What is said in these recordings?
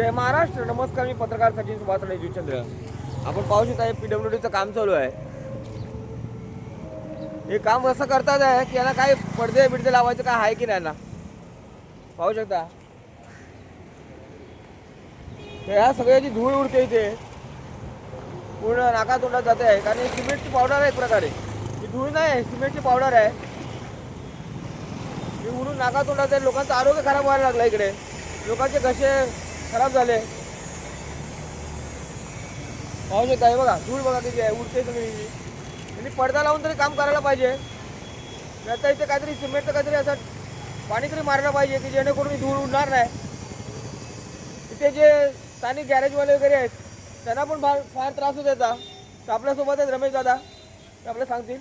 जय महाराष्ट्र नमस्कार मी पत्रकार सचिन सुभाष जुचंद्र आपण पाहू शकता हे पीडब्ल्यू डीचं काम चालू आहे. हे काम असं करतात आहे की यांना काय पडदे बिडदे लावायचं काय आहे की नाही ना पाहू शकता. ह्या सगळ्याची धूळ उडते इथे. पूर्ण नाका तोंडात जाते आहे. कारण सिमेंटची पावडर आहे एक प्रकारे. ही धूळ नाही आहे सिमेंटची पावडर आहे. ही उडून नाका तोंडात आहे लोकांचं आरोग्य खराब व्हायला लागलं इकडे. लोकांचे घसे खराब झाले. पाहू शकता हे बघा धूळ बघा किती आहे उडते सगळी त्यांनी पडदा लावून तरी काम करायला पाहिजे. आता इथे काहीतरी सिमेंटचं काहीतरी असं पाणी तरी मारलं पाहिजे की जेणेकरून धूळ उडणार नाही. इथे जे स्थानिक गॅरेजवाले वगैरे आहेत त्यांना पण फार फार त्रास होत येतात तर आपल्यासोबत आहेत रमेश दादा. ते आपल्याला सांगतील.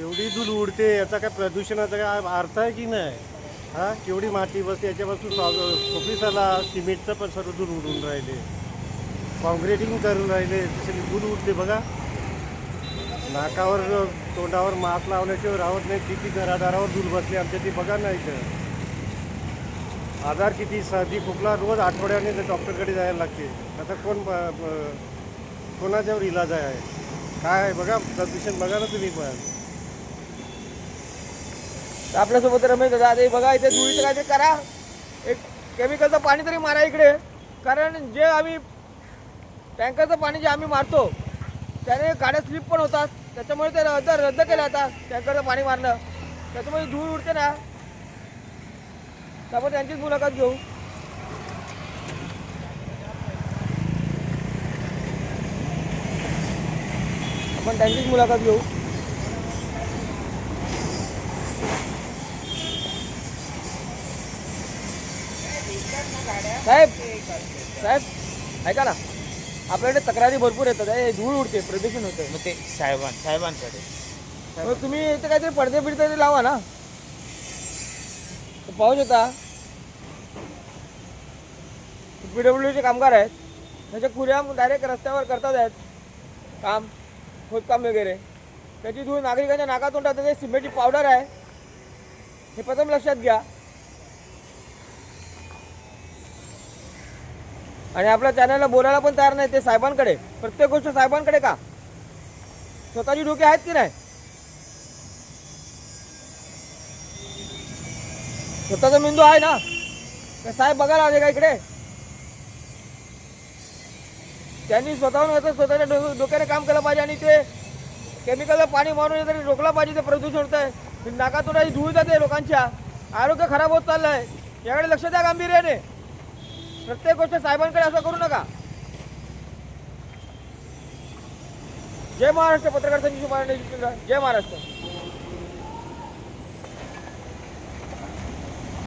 एवढी धूळ उडते याचा काय प्रदूषणाचा काय अर्थ आहे की नाही? हा केवढी माती बसते याच्यापासून ऑफिसाला सिमेंटचं पण सर्व दूर उडून राहिले. कॉन्क्रिटिंग करून राहिले तसे धूळ उडते बघा. नाकावर तोंडावर मास्क लावल्याशिवाय राहत नाही किती घरादारावर दूर बसली आमच्या ती बघा ना इथं. आजार किती सर्दी खोकला रोज आठवड्याने ते डॉक्टरकडे जायला लागते. आता कोण ब- कोणाच्यावर इलाज आहे? काय आहे बघा प्रदूषण बघा ना तुम्ही पण. आपल्यासोबत रमेश दादा आता बघा इथे धुळीचं काहीतरी करा. एक केमिकलचं पाणी तरी मारा इकडे. कारण जे आम्ही टँकरचं पाणी जे आम्ही मारतो त्याने गाड्या स्लिप पण होतात. त्याच्यामुळे ते रद्द रद्द केलं आता टँकरचं पाणी मारणं. त्याच्यामुळे धूळ उडते ना. तर आपण त्यांचीच मुलाखत घेऊ. आपण त्यांचीच मुलाखत घेऊ. साहेब साहेब ऐका ना. आपल्याकडे तक्रारी भरपूर येतात हे धूळ उडते प्रदूषण होतं. मग ते साहेबां साहेबांकडे. मग तुम्ही इथे काहीतरी पडदे बिडदे तरी लावा ना. तर पाहू शकता पीडब्ल्यूचे कामगार आहेत. त्याच्या कुऱ्या डायरेक्ट रस्त्यावर करतात आहेत. काम खोदकाम वगैरे. त्याची धूळ नागरिकांच्या नाकातोंडात ते सिमेंटची पावडर आहे. हे प्रथम लक्षात घ्या. आणि आपल्या चॅनलला बोलायला पण तयार नाही ते साहेबांकडे. प्रत्येक गोष्ट साहेबांकडे का? स्वतःची डोके आहेत की नाही? स्वतःचा मेंदू आहे ना? साहेब बघायला आले का इकडे? त्यांनी स्वतःहून स्वतःच्या डोक्याने काम केलं पाहिजे आणि ते केमिकलला पाणी मारून तरी रोखलं पाहिजे ते प्रदूषण होत आहे नाकातून धूळ जाते लोकांच्या. आरोग्य खराब होत चाललं आहे याकडे लक्ष द्या गांभीर्याने. प्रत्येक गोष्ट साहेबांकडे असं करू नका. जय महाराष्ट्र पत्रकार संघ जय महाराष्ट्र.